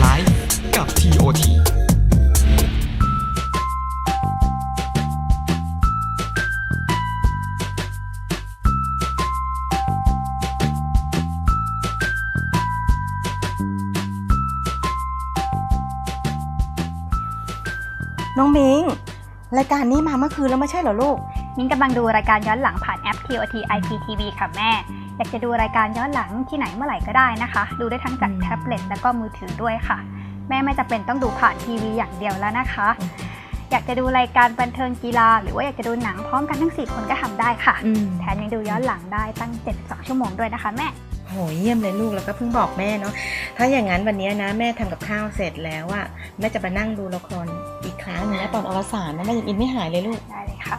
ไลฟ์กับ TOT น้องมิงรายการนี้มาเมื่อคืนแล้วไม่ใช่เหรอลูก มิ้นกำลังดูรายการย้อนหลังผ่านแอป TOT IPTV ค่ะแม่ อยากจะดูรายการย้อนหลังที่ไหนเมื่อไหร่ก็ได้นะคะ ดูได้ทั้งจากอืมแท็บเล็ตแล้วก็มือถือด้วยค่ะ แม่ไม่จำเป็นต้องดูผ่านทีวีอย่างเดียวแล้วนะคะ อยากจะดูรายการบันเทิงกีฬา หรือว่าอยากจะดูหนังพร้อมกันทั้ง 4 คนก็ทำได้ค่ะอืมแถมยังดูย้อนหลังได้ตั้ง 72 ชั่วโมงด้วยนะคะแม่โหเยี่ยมเลยลูกแล้วก็เพิ่งบอกแม่เนาะถ้าอย่างนั้นวันนี้นะแม่ทำกับข้าวเสร็จแล้วอะแม่จะมานั่งดูละครอีกครั้งหนึงนะตอนอวสานนะแม่ยังอินไม่หายเลยลูกได้เลยค่ะ